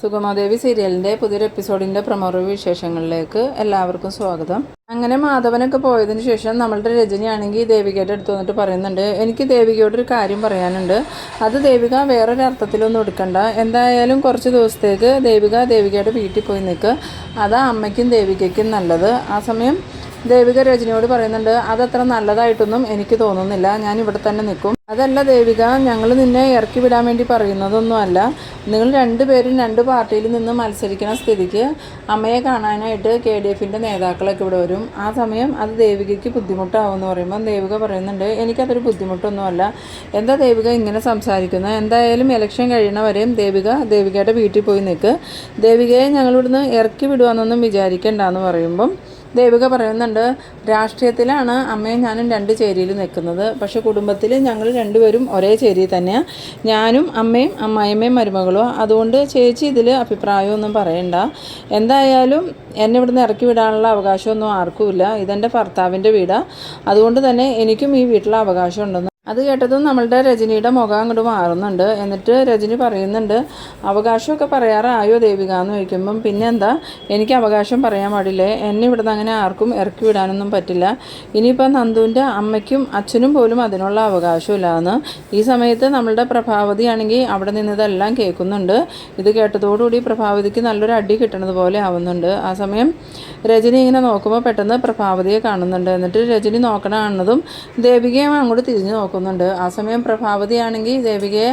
സുഗമാദേവി സീരിയലിന്റെ പുതിയൊരു എപ്പിസോഡിന്റെ promo review വിശേഷങ്ങളിലേക്ക് എല്ലാവർക്കും സ്വാഗതം. അങ്ങനെ മാധവനൊക്കെ പോയതിന് ശേഷം നമ്മളുടെ രജനിയാണെങ്കിൽ ദേവികയുടെ അടുത്ത് വന്നിട്ട് പറയുന്നുണ്ട് എനിക്ക് ദേവികയോട് ഒരു കാര്യം പറയാനുണ്ട്. അത് ദേവിക വേറൊരു അർത്ഥത്തിലൊന്നും എടുക്കണ്ട. എന്തായാലും കുറച്ച് ദിവസത്തേക്ക് ദേവിക ദേവികയുടെ വീട്ടിൽ പോയി നിൽക്കുക അതാ അമ്മയ്ക്കും ദേവികയ്ക്കും നല്ലത്. ആ സമയം ദേവിക രജനിയോട് പറയുന്നുണ്ട് അതത്ര നല്ലതായിട്ടൊന്നും എനിക്ക് തോന്നുന്നില്ല. ഞാൻ ഇവിടെ തന്നെ നിൽക്കും. അതല്ല ദേവിക ഞങ്ങൾ നിന്നെ ഇറക്കി വിടാൻ വേണ്ടി പറയുന്നതൊന്നുമല്ല. നിങ്ങൾ രണ്ടുപേരും രണ്ട് പാർട്ടിയിൽ നിന്ന് മത്സരിക്കുന്ന സ്ഥിതിക്ക് അമ്മയെ കാണാനായിട്ട് കെ ഡി എഫിന്റെ നേതാക്കളൊക്കെ ഇവിടെ വരും. ആ സമയം അത് ദേവികയ്ക്ക് ബുദ്ധിമുട്ടാവും എന്ന് പറയുമ്പോൾ ദേവിക പറയുന്നുണ്ട് എനിക്കതൊരു ബുദ്ധിമുട്ടൊന്നുമല്ല. എന്താ ദേവിക ഇങ്ങനെ സംസാരിക്കുന്നത് എന്തായാലും ഇലക്ഷൻ കഴിയണവരെയും ദേവിക ദേവികയുടെ വീട്ടിൽ പോയി നിൽക്കുക ദേവികയെ ഞങ്ങളിവിടുന്ന് ഇറക്കി വിടുവാന്നൊന്നും വിചാരിക്കണ്ടെന്ന് പറയുമ്പം ദേവിക പറയുന്നുണ്ട് രാഷ്ട്രീയത്തിലാണ് അമ്മയും ഞാനും രണ്ട് ചേരിയിൽ നിൽക്കുന്നത്. പക്ഷേ കുടുംബത്തിൽ ഞങ്ങൾ രണ്ടുപേരും ഒരേ ചേരിയിൽ തന്നെയാണ് ഞാനും അമ്മയും അമ്മായിമ്മയും മരുമകളും. അതുകൊണ്ട് ചേച്ചി ഇതിൽ അഭിപ്രായമൊന്നും പറയണ്ട. എന്തായാലും എന്നെ ഇവിടുന്ന് ഇറക്കി വിടാനുള്ള അവകാശമൊന്നും ആർക്കുമില്ല. ഇതെന്റെ ഭർത്താവിന്റെ വീടാണ് അതുകൊണ്ട് തന്നെ എനിക്കും ഈ വീട്ടിലെ അവകാശം ഉണ്ടെന്ന് അത് കേട്ടതും നമ്മളുടെ രജനിയുടെ മുഖം അങ്ങോട്ട് മാറുന്നുണ്ട്. എന്നിട്ട് രജനി പറയുന്നുണ്ട് അവകാശമൊക്കെ പറയാറായോ ദേവിക? എന്ന് ചോദിക്കുമ്പം പിന്നെന്താ എനിക്ക് അവകാശം പറയാൻ പാടില്ലേ. എന്നെ ഇവിടുന്ന് അങ്ങനെ ആർക്കും ഇറക്കി വിടാനൊന്നും പറ്റില്ല. ഇനിയിപ്പോൾ നന്ദുവിന്റെ അമ്മയ്ക്കും അച്ഛനും പോലും അതിനുള്ള അവകാശമില്ല എന്ന് ഈ സമയത്ത് നമ്മളുടെ പ്രഭാവതിയാണെങ്കിൽ അവിടെ നിന്നതെല്ലാം കേൾക്കുന്നുണ്ട്. ഇത് കേട്ടതോടുകൂടി പ്രഭാവതിക്ക് നല്ലൊരു അടി കിട്ടണത് പോലെ ആവുന്നുണ്ട്. ആ സമയം രജനി ഇങ്ങനെ നോക്കുമ്പോൾ പെട്ടെന്ന് പ്രഭാവതിയെ കാണുന്നുണ്ട്. എന്നിട്ട് രജനി നോക്കണ കാണുന്നതും ദേവികയും അങ്ങോട്ട് തിരിഞ്ഞു നോക്കുന്നുണ്ട് ആ സമയം പ്രഭാവതിയാണെങ്കിൽ ദേവികയെ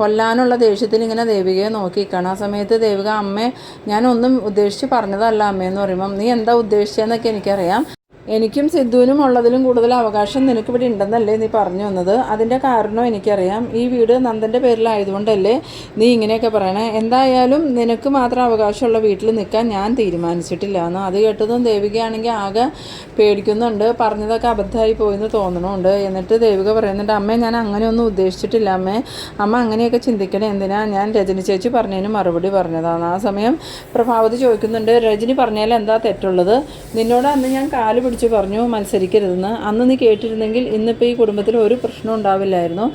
കൊല്ലാനുള്ള ദേഷ്യത്തിൽ ഇങ്ങനെ ദേവികയെ നോക്കിക്കാണ് ആ സമയത്ത് ദേവിക അമ്മേ ഞാനൊന്നും ഉദ്ദേശിച്ച് പറഞ്ഞതല്ല അമ്മയെന്ന് പറയുമ്പം നീ എന്താ ഉദ്ദേശിച്ചതെന്നൊക്കെ എനിക്കറിയാം. എനിക്കും സിദ്ധുവിനും ഉള്ളതിലും കൂടുതൽ അവകാശം നിനക്ക് ഇവിടെ ഉണ്ടെന്നല്ലേ നീ പറഞ്ഞു വന്നത്? അതിന്റെ കാരണം എനിക്കറിയാം. ഈ വീട് നന്ദന്റെ പേരിലായതുകൊണ്ടല്ലേ നീ ഇങ്ങനെയൊക്കെ പറയണേ. എന്തായാലും നിനക്ക് മാത്രം അവകാശമുള്ള വീട്ടിൽ നിൽക്കാൻ ഞാൻ തീരുമാനിച്ചിട്ടില്ല എന്ന് അത് കേട്ടതും ദേവികയാണെങ്കിൽ ആകെ പേടിക്കുന്നുണ്ട്. പറഞ്ഞതൊക്കെ അബദ്ധമായി പോയെന്ന് തോന്നണമുണ്ട് എന്നിട്ട് ദേവിക പറയുന്നുണ്ട് അമ്മേ ഞാൻ അങ്ങനെയൊന്നും ഉദ്ദേശിച്ചിട്ടില്ല അമ്മേ. അമ്മ അങ്ങനെയൊക്കെ ചിന്തിക്കണേ. എന്തിനാ ഞാൻ രജനി ചേച്ചി പറഞ്ഞതിന് മറുപടി പറഞ്ഞതാണ്. ആ സമയം പ്രഭാവതി ചോദിക്കുന്നുണ്ട് രജനി പറഞ്ഞാൽ എന്താ തെറ്റുള്ളത്? നിന്നോട് അന്ന് ഞാൻ കാൽ പിടിച്ച് പറഞ്ഞു മത്സരിക്കരുതെന്ന്. അന്ന് നീ കേട്ടിരുന്നെങ്കിൽ ഇന്നിപ്പോൾ ഈ കുടുംബത്തിൽ ഒരു പ്രശ്നം ഉണ്ടാവില്ലായിരുന്നു.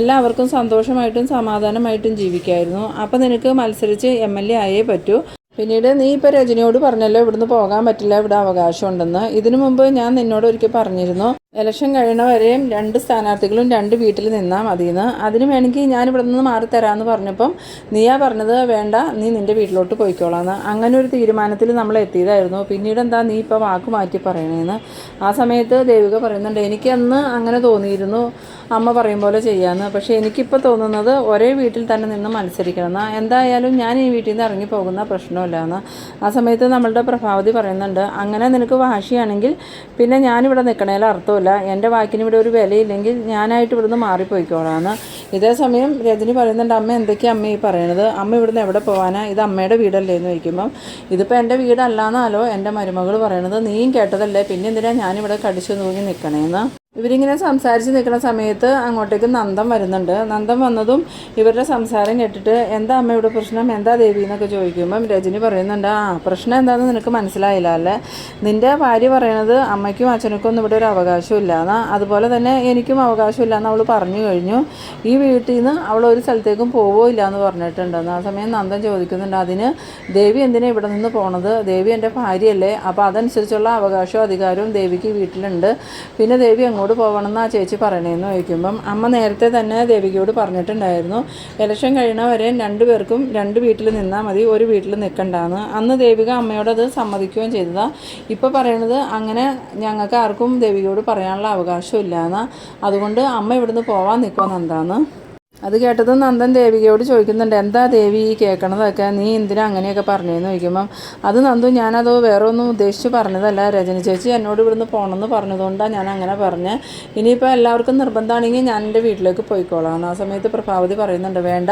എല്ലാവർക്കും സന്തോഷമായിട്ടും സമാധാനമായിട്ടും ജീവിക്കായിരുന്നു. അപ്പോൾ നിനക്ക് മത്സരിച്ച് എം എൽ എ ആയേ പറ്റൂ. പിന്നീട് നീ ഇപ്പോൾ രജനിയോട് പറഞ്ഞല്ലോ ഇവിടുന്ന് പോകാൻ പറ്റില്ല ഇവിടെ അവകാശമുണ്ടെന്ന്. ഇതിനു മുമ്പ് ഞാൻ നിന്നോട് ഒരിക്കൽ പറഞ്ഞിരുന്നു ഇലക്ഷൻ കഴിയണവരെയും രണ്ട് സ്ഥാനാർത്ഥികളും രണ്ട് വീട്ടിൽ നിന്നാൽ മതിയെന്ന്. അതിന് വേണമെങ്കിൽ ഞാൻ ഇവിടെ നിന്ന് മാറി തരാമെന്ന് പറഞ്ഞപ്പം നീയാ പറഞ്ഞത് വേണ്ട നീ നിന്റെ വീട്ടിലോട്ട് പോയിക്കോളാന്ന്. അങ്ങനെ ഒരു തീരുമാനത്തിൽ നമ്മൾ എത്തിയതായിരുന്നു. പിന്നീട് എന്താ നീ ഇപ്പോൾ വാക്ക് മാറ്റി പറയണേന്ന്. ആ സമയത്ത് ദേവിക പറയുന്നുണ്ട് എനിക്ക് അന്ന് അങ്ങനെ തോന്നിയിരുന്നു. അമ്മ പറയും പോലെ ചെയ്യാമെന്ന് പക്ഷേ എനിക്കിപ്പോൾ തോന്നുന്നത് ഒരേ വീട്ടിൽ തന്നെ നിന്ന് മത്സരിക്കണമെന്ന് എന്തായാലും ഞാൻ ഈ വീട്ടിൽ നിന്ന് ഇറങ്ങി പോകുന്ന പ്രശ്നമില്ലാന്ന് ആ സമയത്ത് നമ്മളുടെ പ്രഭാവതി പറയുന്നുണ്ട് അങ്ങനെ നിനക്ക് വാശിയാണെങ്കിൽ പിന്നെ ഞാനിവിടെ നിൽക്കണേൽ അർത്ഥമില്ല. എന്റെ വാക്കിന് ഇവിടെ ഒരു വിലയില്ലെങ്കിൽ ഞാനായിട്ട് ഇവിടുന്ന് മാറിപ്പോയിക്കോളാന്ന് ഇതേ സമയം രജനി പറയുന്നുണ്ട് അമ്മ എന്തൊക്കെയാണ് അമ്മ ഈ പറയണത്? അമ്മ ഇവിടുന്ന് എവിടെ പോകാനാണ് ഇത് അമ്മയുടെ വീടല്ലേ? എന്ന് ചോദിക്കുമ്പം ഇതിപ്പോൾ എന്റെ വീടല്ലാന്നാലോ എന്റെ മരുമകൾ പറയണത്? നീയും കേട്ടതല്ലേ? പിന്നെ എന്തിനാ ഞാനിവിടെ കടിച്ചു തൂങ്ങി നിൽക്കണേന്ന് ഇവരിങ്ങനെ സംസാരിച്ച് നിൽക്കുന്ന സമയത്ത് അങ്ങോട്ടേക്ക് നന്ദം വരുന്നുണ്ട്. നന്ദം വന്നതും ഇവരുടെ സംസാരം കേട്ടിട്ട് എന്താ അമ്മ ഇവിടെ പ്രശ്നം? എന്താ ദേവി? എന്നൊക്കെ ചോദിക്കുമ്പം രജനി പറയുന്നുണ്ട് ആ പ്രശ്നം എന്താണെന്ന് നിനക്ക് മനസ്സിലായില്ല അല്ലേ? നിന്റെ ഭാര്യ പറയണത് അമ്മയ്ക്കും അച്ഛനൊക്കെ ഒന്നും ഇവിടെ ഒരു അവകാശമില്ല എന്നാ അതുപോലെ തന്നെ എനിക്കും അവകാശമില്ല എന്ന് അവൾ പറഞ്ഞു കഴിഞ്ഞു. ഈ വീട്ടിൽ നിന്ന് അവൾ ഒരു സ്ഥലത്തേക്കും പോവില്ല എന്ന് പറഞ്ഞിട്ടുണ്ടെന്ന് ആ സമയം നന്ദൻ ചോദിക്കുന്നുണ്ട് അതിന് ദേവി എന്തിനാണ് ഇവിടെ നിന്ന് പോണത്? ദേവി എന്റെ ഭാര്യയല്ലേ. അപ്പോൾ അതനുസരിച്ചുള്ള അവകാശവും അധികാരവും ദേവിക്ക് വീട്ടിലുണ്ട്. പിന്നെ ദേവി അങ്ങോട്ട് പോകണമെന്ന് ആ ചേച്ചി പറയണേന്ന് ചോദിക്കുമ്പം അമ്മ നേരത്തെ തന്നെ ദേവികയോട് പറഞ്ഞിട്ടുണ്ടായിരുന്നു ഇലക്ഷൻ കഴിയണവരെ രണ്ടു പേർക്കും രണ്ട് വീട്ടിൽ നിന്നാൽ മതി ഒരു വീട്ടിൽ നിൽക്കണ്ടാന്ന് അന്ന് ദേവിക അമ്മയോടത് സമ്മതിക്കുകയും ചെയ്തതാ. ഇപ്പോൾ പറയണത് അങ്ങനെ ഞങ്ങൾക്ക് ആർക്കും ദേവികയോട് പറയാനുള്ള അവകാശമില്ല എന്നാ അതുകൊണ്ട് അമ്മ ഇവിടുന്ന് പോവാൻ നിൽക്കുമെന്ന് അത് കേട്ടതും നന്ദൻ ദേവികയോട് ചോദിക്കുന്നുണ്ട് എന്താ ദേവി ഈ കേൾക്കണതൊക്കെ നീ എന്തിനാ അങ്ങനെയൊക്കെ പറഞ്ഞതെന്ന് ചോദിക്കുമ്പം അത് നന്ദു ഞാനത് വേറെ ഒന്നും ഉദ്ദേശിച്ച് പറഞ്ഞതല്ല. രജനി ചേച്ചി എന്നോട് ഇവിടുന്ന് പോകണമെന്ന് പറഞ്ഞതുകൊണ്ടാണ് ഞാൻ അങ്ങനെ പറഞ്ഞത് ഇനിയിപ്പോൾ എല്ലാവർക്കും നിർബന്ധമാണെങ്കിൽ ഞാൻ എന്റെ വീട്ടിലേക്ക് പോയിക്കോളാം. ആ സമയത്ത് പ്രഭാവതി പറയുന്നുണ്ട് വേണ്ട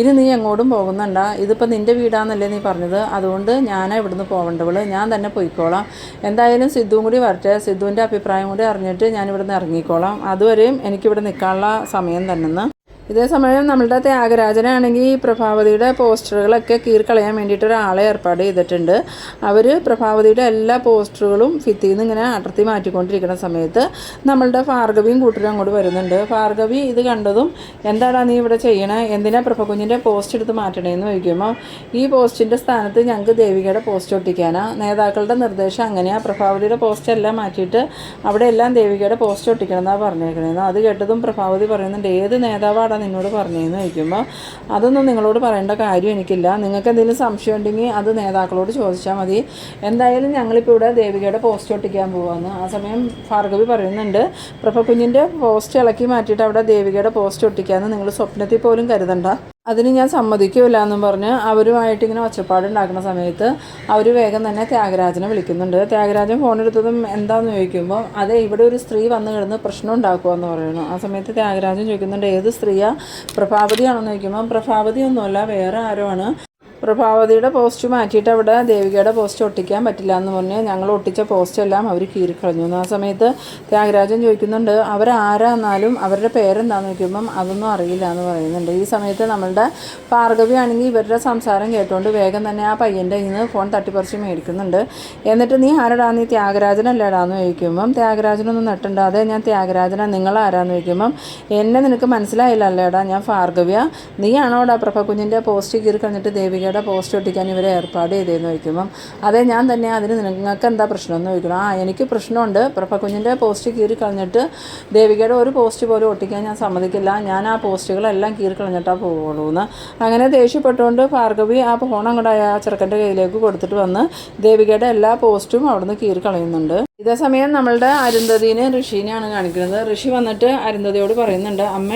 ഇനി നീ എങ്ങോട്ടും പോകുന്നുണ്ട. ഇതിപ്പോൾ നിന്റെ വീടാന്നല്ലേ നീ പറഞ്ഞത്. അതുകൊണ്ട് ഞാൻ ഇവിടുന്ന് പോകേണ്ടവൾ ഞാൻ തന്നെ പോയിക്കോളാം. എന്തായാലും സിദ്ധുവും കൂടി വരട്ടെ. സിദ്ധുവിന്റെ അഭിപ്രായം കൂടി അറിഞ്ഞിട്ട് ഞാൻ ഇവിടുന്ന് ഇറങ്ങിക്കോളാം. അതുവരെയും എനിക്കിവിടെ നിൽക്കാനുള്ള സമയം തന്നെന്ന്. ഇതേ സമയം നമ്മളുടെ ത്യാഗരാജനാണെങ്കിൽ പ്രഭാവതിയുടെ പോസ്റ്ററുകളൊക്കെ കീറിക്കളയാൻ വേണ്ടിയിട്ട് ഒരാളെ ഏർപ്പാട് ചെയ്തിട്ടുണ്ട്. അവർ പ്രഭാവതിയുടെ എല്ലാ പോസ്റ്ററുകളും ഭിത്തിയിൽ നിന്ന് ഇങ്ങനെ അടർത്തി മാറ്റിക്കൊണ്ടിരിക്കുന്ന സമയത്ത് നമ്മളുടെ ഭാർഗവിയും കൂട്ടരും അങ്ങോട്ട് വരുന്നുണ്ട്. ഭാർഗവി ഇത് കണ്ടതും എന്താടാ നീ ഇവിടെ ചെയ്യണേ? എന്തിനാ പ്രഭകുഞ്ഞിന്റെ പോസ്റ്റ് എടുത്ത് മാറ്റണേന്ന് ചോദിക്കുമ്പോൾ ഈ പോസ്റ്റിന്റെ സ്ഥാനത്ത് ഞങ്ങൾക്ക് ദേവികയുടെ പോസ്റ്റ് ഒട്ടിക്കാനാ. നേതാക്കളുടെ നിർദ്ദേശം അങ്ങനെയാണ് പ്രഭാവതിയുടെ പോസ്റ്റ് എല്ലാം മാറ്റിയിട്ട് അവിടെ എല്ലാം ദേവികയുടെ പോസ്റ്റ് ഒട്ടിക്കണം എന്നാണ് പറഞ്ഞേക്കണേന്ന്. അത് കേട്ടതും പ്രഭാവതി പറയുന്നുണ്ട് ഏത് നേതാവാടാ നിന്നോട് പറഞ്ഞതെന്ന് ചോദിക്കുമ്പോൾ അതൊന്നും നിങ്ങളോട് പറയേണ്ട കാര്യം എനിക്കില്ല. നിങ്ങൾക്ക് എന്തെങ്കിലും സംശയം ഉണ്ടെങ്കിൽ അത് നേതാക്കളോട് ചോദിച്ചാൽ മതി. എന്തായാലും ഞങ്ങളിപ്പോൾ ഇവിടെ ദേവികയുടെ പോസ്റ്റ് ഒട്ടിക്കാൻ പോവാന്ന്. ആ സമയം ഭാർഗവി പറയുന്നുണ്ട് പ്രഭകുഞ്ഞിന്റെ പോസ്റ്റ് ഇളക്കി മാറ്റിയിട്ട് അവിടെ ദേവികയുടെ പോസ്റ്റ് ഒട്ടിക്കാമെന്ന് നിങ്ങൾ സ്വപ്നത്തിൽ പോലും കരുതണ്ട. അതിന് ഞാൻ സമ്മതിക്കില്ല എന്നും പറഞ്ഞ് അവരുമായിട്ട് ഇങ്ങനെ ഒച്ചപ്പാടുണ്ടാക്കുന്ന സമയത്ത് അവർ വേഗം തന്നെ ത്യാഗരാജനെ വിളിക്കുന്നുണ്ട്. ത്യാഗരാജൻ ഫോൺ എടുത്തതും എന്താണെന്ന് ചോദിക്കുമ്പോൾ അതെ ഇവിടെ ഒരു സ്ത്രീ വന്നു കിടന്ന് പ്രശ്നം ഉണ്ടാക്കുമെന്ന് പറയുന്നു. ആ സമയത്ത് ത്യാഗരാജൻ ചോദിക്കുന്നുണ്ട് ഏത് സ്ത്രീയാണ് പ്രഭാവതിയാണെന്ന് ചോദിക്കുമ്പോൾ പ്രഭാവതി ഒന്നുമല്ല വേറെ ആരോ ആണ്. പ്രഭാവതിയുടെ പോസ്റ്റ് മാറ്റിയിട്ട് അവിടെ ദേവികയുടെ പോസ്റ്റ് ഒട്ടിക്കാൻ പറ്റില്ല എന്ന് പറഞ്ഞ് ഞങ്ങൾ ഒട്ടിച്ച പോസ്റ്റ് എല്ലാം അവർ കീറിക്കളഞ്ഞു ആ സമയത്ത് ത്യാഗരാജൻ ചോദിക്കുന്നുണ്ട് അവരാരാന്നാലും അവരുടെ പേരെന്താന്ന് ചോദിക്കുമ്പം അതൊന്നും അറിയില്ല എന്ന് പറയുന്നുണ്ട്. ഈ സമയത്ത് നമ്മളുടെ ഭാർഗവി ആണെങ്കിൽ ഇവരുടെ സംസാരം കേട്ടുകൊണ്ട് വേഗം തന്നെ ആ പയ്യന്റെ ഇന്ന് ഫോൺ തട്ടിപ്പറിച്ച് മേടിക്കുന്നുണ്ട്. എന്നിട്ട് നീ ആരടാ? നീ ത്യാഗരാജനല്ലേടാന്ന് ചോദിക്കുമ്പം ത്യാഗരാജനൊന്നും നെട്ടുണ്ടാതെ ഞാൻ ത്യാഗരാജന നിങ്ങൾ ആരാന്ന് ചോദിക്കുമ്പം എന്നെ നിനക്ക് മനസ്സിലായില്ല അല്ലേടാ ഞാൻ ഭാർഗവ്യ. നീയാണോടാ പ്രഭ കുഞ്ഞിന്റെ പോസ്റ്റ് കീറി കളഞ്ഞിട്ട് ദേവികയുടെ പോസ്റ്റ് ഒട്ടിക്കാൻ ഇവരെ ഏർപ്പാട് ചെയ്തതെന്ന് ചോദിക്കുമ്പം അതെ ഞാൻ തന്നെ അതിന് നിങ്ങൾക്ക് എന്താ പ്രശ്നമെന്ന് ചോദിക്കണം. ആ എനിക്ക് പ്രശ്നമുണ്ട്. പ്രഭ കുഞ്ഞിന്റെ പോസ്റ്റ് കീറി കളഞ്ഞിട്ട് ദേവികയുടെ ഒരു പോസ്റ്റ് പോലും ഒട്ടിക്കാൻ ഞാൻ സമ്മതിക്കില്ല. ഞാൻ ആ പോസ്റ്റുകളെല്ലാം കീറി കളഞ്ഞിട്ടാ പോവുള്ളൂ എന്ന് അങ്ങനെ ദേഷ്യപ്പെട്ടുകൊണ്ട് ഭാർഗവി ആ ഫോൺ അങ്ങോട്ട് ആ ചെറുക്കന്റെ കയ്യിലേക്ക് കൊടുത്തിട്ട് വന്ന് ദേവികയുടെ എല്ലാ പോസ്റ്റും അവിടുന്ന് കീറി കളയുന്നുണ്ട്. ഇതേ സമയം നമ്മളുടെ അരുന്ധതിനെ ഋഷീനെയാണ് കാണിക്കുന്നത്. ഋഷി വന്നിട്ട് അരുന്ധതിയോട് പറയുന്നുണ്ട് അമ്മ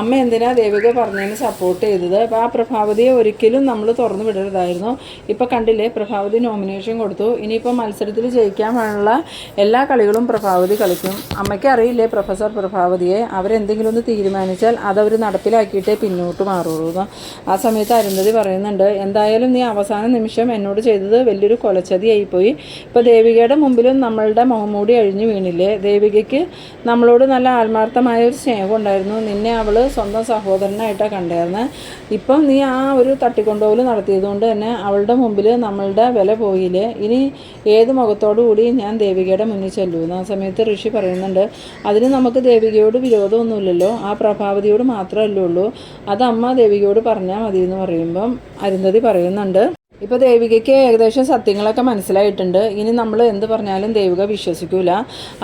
അമ്മ എന്തിനാ ദേവിക പറഞ്ഞതിന് സപ്പോർട്ട് ചെയ്തത്? അപ്പോൾ ആ പ്രഭാവതിയെ ഒരിക്കലും നമ്മൾ തുറന്നു വിടരുതായിരുന്നു. ഇപ്പോൾ കണ്ടില്ലേ പ്രഭാവതി നോമിനേഷൻ കൊടുത്തു. ഇനിയിപ്പോൾ മത്സരത്തിൽ ജയിക്കാൻ വേണ്ടിയുള്ള എല്ലാ കളികളും പ്രഭാവതി കളിക്കും. അമ്മയ്ക്ക് അറിയില്ലേ പ്രൊഫസർ പ്രഭാവതിയെ? അവരെന്തെങ്കിലും ഒന്ന് തീരുമാനിച്ചാൽ അതവർ നടപ്പിലാക്കിയിട്ടേ പിന്നോട്ട് മാറുള്ളൂ ആ സമയത്ത് അരുന്ധതി പറയുന്നുണ്ട് എന്തായാലും നീ അവസാന നിമിഷം എന്നോട് ചെയ്തത് വലിയൊരു കൊലച്ചതിയായിപ്പോയി. ഇപ്പോൾ ദേവികയുടെ മുമ്പിലും നമ്മളുടെ മുഖംമൂടി അഴിഞ്ഞു വീണില്ലേ? ദേവികയ്ക്ക് നമ്മളോട് നല്ല ആത്മാർത്ഥമായ ഒരു സ്നേഹം ഉണ്ടായിരുന്നു. നിന്നെ അവൾ സ്വന്തം സഹോദരനായിട്ടാണ് കണ്ടായിരുന്നത് ഇപ്പം നീ ആ ഒരു തട്ടിക്കൊണ്ടുപോകൽ നടത്തിയതുകൊണ്ട് തന്നെ അവളുടെ മുമ്പിൽ നമ്മളുടെ വില പോയില്ലേ? ഇനി ഏത് മുഖത്തോടു കൂടി ഞാൻ ദേവികയുടെ മുന്നിൽ ചെല്ലുമെന്ന് ആ സമയത്ത് ഋഷി പറയുന്നുണ്ട് അതിന് നമുക്ക് ദേവികയോട് വിരോധമൊന്നുമില്ലല്ലോ. ആ പ്രഭാവതിയോട് മാത്രമല്ലേ ഉള്ളൂ. അത് അമ്മ ദേവികയോട് പറഞ്ഞാൽ മതി എന്ന് പറയുമ്പം അരുന്ധതി പറയുന്നുണ്ട് ഇപ്പോൾ ദേവികയ്ക്ക് ഏകദേശം സത്യങ്ങളൊക്കെ മനസ്സിലായിട്ടുണ്ട്. ഇനി നമ്മൾ എന്ത് പറഞ്ഞാലും ദേവിക വിശ്വസിക്കൂല.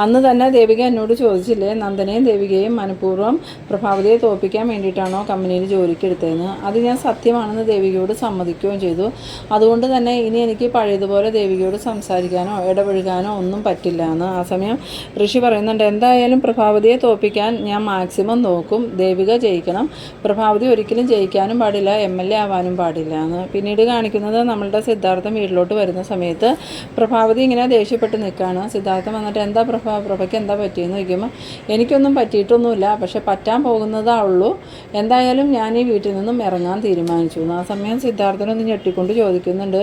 അന്ന് തന്നെ ദേവിക എന്നോട് ചോദിച്ചില്ലേ നന്ദനെയും ദേവികയും മനഃപൂർവം പ്രഭാവതിയെ തോൽപ്പിക്കാൻ വേണ്ടിയിട്ടാണോ കമ്പനിയിൽ ജോലിക്ക് എടുത്തതെന്ന്? അത് ഞാൻ സത്യമാണെന്ന് ദേവികയോട് സമ്മതിക്കുകയും ചെയ്തു. അതുകൊണ്ട് തന്നെ ഇനി എനിക്ക് പഴയതുപോലെ ദേവികയോട് സംസാരിക്കാനോ ഇടപഴകാനോ ഒന്നും പറ്റില്ല എന്ന്. ആ സമയം ഋഷി പറയുന്നുണ്ട് എന്തായാലും പ്രഭാവതിയെ തോൽപ്പിക്കാൻ ഞാൻ മാക്സിമം നോക്കും. ദേവിക ജയിക്കണം. പ്രഭാവതി ഒരിക്കലും ജയിക്കാനും പാടില്ല എം എൽ എ ആവാനും പാടില്ല എന്ന്. പിന്നീട് കാണിക്കുന്നത് നമ്മളുടെ സിദ്ധാർത്ഥം വീട്ടിലോട്ട് വരുന്ന സമയത്ത് പ്രഭാവതി ഇങ്ങനെ ദേഷ്യപ്പെട്ട് നിൽക്കുകയാണ്. സിദ്ധാർത്ഥം വന്നിട്ട് എന്താ പ്രഭാ പ്രഭയ്ക്ക് എന്താ പറ്റിയെന്ന് ചോദിക്കുമ്പോൾ എനിക്കൊന്നും പറ്റിയിട്ടൊന്നുമില്ല. പക്ഷെ പറ്റാൻ പോകുന്നതാ ഉള്ളൂ. എന്തായാലും ഞാൻ ഈ വീട്ടിൽ നിന്നും ഇറങ്ങാൻ തീരുമാനിച്ചു. ആ സമയം സിദ്ധാർത്ഥനൊന്ന് ഞെട്ടിക്കൊണ്ട് ചോദിക്കുന്നുണ്ട്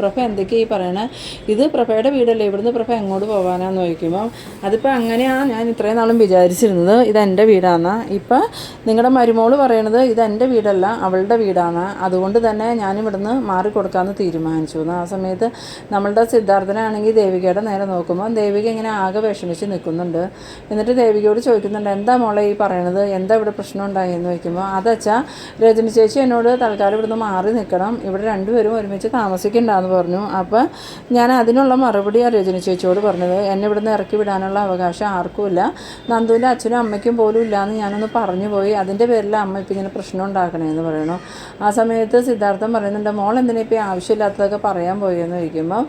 പ്രഭ എന്തൊക്കെയാ ഈ പറയണേ? ഇത് പ്രഭയുടെ വീടല്ലേ? ഇവിടുന്ന് പ്രഭ എങ്ങോട്ട് പോകാനാന്ന് ചോദിക്കുമ്പോൾ അതിപ്പോൾ അങ്ങനെയാണ് ഞാൻ ഇത്രയും നാളും വിചാരിച്ചിരുന്നത്. ഇത് എന്റെ വീടാണ് ഇപ്പം നിങ്ങളുടെ മരുമോൾ പറയണത് ഇത് എന്റെ വീടല്ല അവളുടെ വീടാണ് അതുകൊണ്ട് തന്നെ ഞാൻ ഇവിടുന്ന് മാറിക്കൊടുക്കാമെന്ന് തീരുമാനിച്ചു. ആ സമയത്ത് നമ്മളുടെ സിദ്ധാർത്ഥനാണെങ്കിൽ ദേവികയുടെ നേരെ നോക്കുമ്പോൾ ദേവിക ഇങ്ങനെ ആകെ വിഷമിച്ച് നിൽക്കുന്നുണ്ട് എന്നിട്ട് ദേവികയോട് ചോദിക്കുന്നുണ്ട് എന്താ മോളെ ഈ പറയണത്? എന്താ ഇവിടെ പ്രശ്നം ഉണ്ടായെന്ന് ചോദിക്കുമ്പോൾ അതച്ചാ രജനി ചേച്ചി എന്നോട് തൽക്കാലം ഇവിടുന്ന് മാറി നിൽക്കണം ഇവിടെ രണ്ടുപേരും ഒരുമിച്ച് താമസിക്കണ്ടെന്ന് പറഞ്ഞു. അപ്പോൾ ഞാൻ അതിനുള്ള ആ രജനി ചേച്ചിയോട് പറഞ്ഞത്. എന്നെ ഇവിടുന്ന് ഇറക്കി വിടാനുള്ള അവകാശം ആർക്കുമില്ല നന്ദുവിന്റെ അച്ഛനും അമ്മയ്ക്കും പോലും ഇല്ലയെന്ന് ഞാനൊന്ന് പറഞ്ഞു പോയി. അതിന്റെ പേരിൽ അമ്മ ഇപ്പം ഇങ്ങനെ പ്രശ്നം ഉണ്ടാക്കണേന്ന് പറയണു. ആ സമയത്ത് സിദ്ധാർത്ഥം പറയുന്നുണ്ട് മോൾ എന്തിനാ ഇപ്പോൾ ആവശ്യമില്ലാത്തതൊക്കെ പറയാൻ പോയെന്ന് ചോദിക്കുമ്പോൾ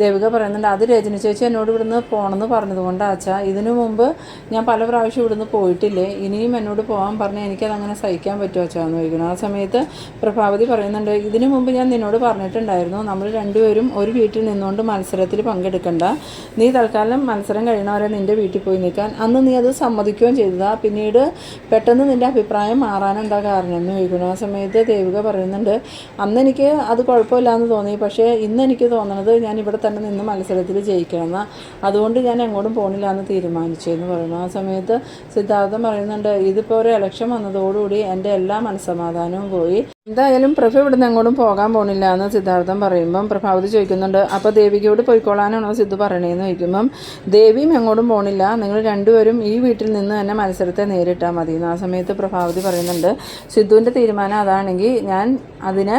ദേവിക പറയുന്നുണ്ട് അത് രചന ചേച്ചി എന്നോട് ഇവിടുന്ന് പോകണമെന്ന് പറഞ്ഞതുകൊണ്ട് അച്ഛാ. ഇതിനു മുമ്പ് ഞാൻ പല പ്രാവശ്യം ഇവിടുന്ന് പോയിട്ടില്ലേ? ഇനിയും എന്നോട് പോകാൻ പറഞ്ഞാൽ എനിക്കതങ്ങനെ സഹിക്കാൻ പറ്റുമോ അച്ഛാ? എന്ന് ചോദിക്കുന്നു. ആ സമയത്ത് പ്രഭാവതി പറയുന്നുണ്ട് ഇതിനു മുമ്പ് ഞാൻ നിന്നോട് പറഞ്ഞിട്ടുണ്ടായിരുന്നു. നമ്മൾ രണ്ടുപേരും ഒരു വീട്ടിൽ നിന്നുകൊണ്ട് മത്സരത്തിൽ പങ്കെടുക്കണ്ട. നീ തൽക്കാലം മത്സരം കഴിയണവരെ നിന്റെ വീട്ടിൽ പോയി നിൽക്കാൻ. അന്ന് നീ അത് സമ്മതിക്കുകയും ചെയ്തതാ. പിന്നീട് പെട്ടെന്ന് നിന്റെ അഭിപ്രായം മാറാനെന്താ കാരണം? എന്ന് ചോദിക്കുന്നു. ആ സമയത്ത് ദേവിക പറയുന്നുണ്ട് അന്ന് എനിക്ക് അത് കുഴപ്പമില്ല കുഴപ്പമില്ല എന്ന് തോന്നി. പക്ഷേ ഇന്ന് എനിക്ക് തോന്നണത് ഞാൻ ഇവിടെ തന്നെ നിന്ന് മത്സരത്തിൽ ജയിക്കണമെന്ന്. അതുകൊണ്ട് ഞാൻ എങ്ങോട്ടും പോകണില്ല എന്ന് തീരുമാനിച്ചെന്ന് പറയുന്നു. ആ സമയത്ത് സിദ്ധാർത്ഥം പറയുന്നുണ്ട് ഇതിപ്പോൾ ഒരു ഇലക്ഷൻ വന്നതോടുകൂടി എന്റെ എല്ലാ മനസ്സമാധാനവും പോയി. എന്തായാലും പ്രഭ ഇവിടുന്ന് എങ്ങോട്ടും പോകാൻ പോണില്ല എന്ന് സിദ്ധാർത്ഥം പറയുമ്പം പ്രഭാവതി ചോദിക്കുന്നുണ്ട് അപ്പോൾ ദേവികയോട് പോയിക്കോളാനാണോ സിദ്ധു പറയണേന്ന് ചോദിക്കുമ്പം ദേവിയും എങ്ങോട്ടും പോണില്ല. നിങ്ങൾ രണ്ടുപേരും ഈ വീട്ടിൽ നിന്ന് തന്നെ മത്സരത്തെ നേരിട്ടാൽ മതി എന്ന് ആ സമയത്ത് പ്രഭാവതി പറയുന്നുണ്ട് സിദ്ധുവിന്റെ തീരുമാനം അതാണെങ്കിൽ ഞാൻ അതിനെ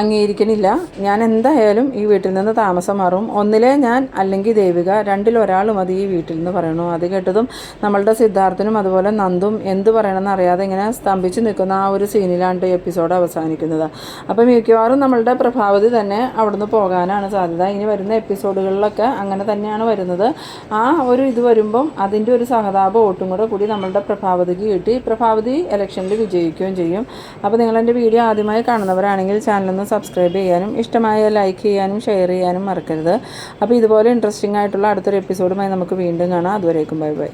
അംഗീകരിക്കണില്ല. ഞാൻ എന്തായാലും ഈ വീട്ടിൽ നിന്ന് താമസം മാറും. ഒന്നിലെ ഞാൻ അല്ലെങ്കിൽ ദേവിക രണ്ടിലൊരാൾ മതി ഈ വീട്ടിൽ നിന്ന് പറയണു. അത് കേട്ടതും നമ്മളുടെ സിദ്ധാർത്ഥനും അതുപോലെ നന്ദും എന്ത് പറയണമെന്ന് അറിയാതെ ഇങ്ങനെ സ്തംഭിച്ച് നിൽക്കുന്ന ആ ഒരു സീനിലാണ് എപ്പിസോഡ് അവസാനിക്കുന്നത്. അപ്പം മിക്കവാറും നമ്മളുടെ പ്രഭാവതി തന്നെ അവിടുന്ന് പോകാനാണ് സാധ്യത. ഇനി വരുന്ന എപ്പിസോഡുകളിലൊക്കെ അങ്ങനെ തന്നെയാണ് വരുന്നത്. ആ ഒരു ഇത് വരുമ്പം അതിന്റെ ഒരു സഹതാപ വോട്ടും കൂടെ കൂടി നമ്മളുടെ പ്രഭാവതിക്ക് കിട്ടി. പ്രഭാവതി ഇലക്ഷനിൽ വിജയിക്കുകയും ചെയ്യും. അപ്പോൾ നിങ്ങൾ എന്റെ വീഡിയോ ആദ്യമായി കാണുന്നവരാണെങ്കിൽ ചാനലൊന്ന് സബ്സ്ക്രൈബ് ചെയ്യാനും ഇഷ്ടമായ ലൈക്ക് ചെയ്യാനും ഷെയർ ചെയ്യാനും മറക്കരുത്. അപ്പോൾ ഇതുപോലെ ഇൻട്രസ്റ്റിംഗ് ആയിട്ടുള്ള അടുത്തൊരു എപ്പിസോഡുമായി നമുക്ക് വീണ്ടും കാണാം. അതുവരേക്കും ബൈ ബൈ